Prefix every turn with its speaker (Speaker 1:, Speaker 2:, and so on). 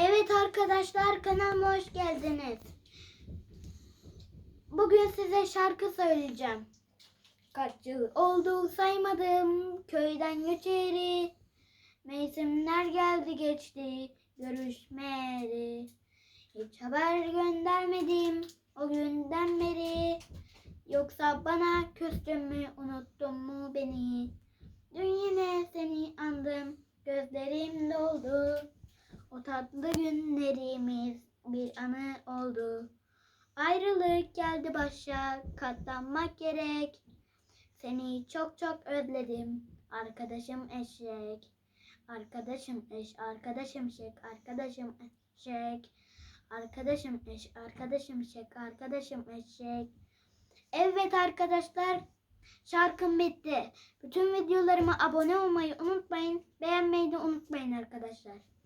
Speaker 1: Evet arkadaşlar kanalıma hoş geldiniz. Bugün size şarkı söyleyeceğim. Kaç yıl oldu saymadım köyden göçeri. Mevsimler geldi geçti görüşmeyeli. Hiç haber göndermedim o günden beri. Yoksa bana küstün mü unuttun mu beni? Dün yine seni andım gözlerim doldu. Tatlı günlerimiz bir anı oldu. Ayrılık geldi başa, katlanmak gerek. Seni çok çok özledim, arkadaşım eşek. Arkadaşım eş, arkadaşım şek, arkadaşım eşek. Arkadaşım eş, arkadaşım şek, arkadaşım eşek. Evet arkadaşlar, şarkım bitti. Bütün videolarıma abone olmayı unutmayın, beğenmeyi de unutmayın arkadaşlar.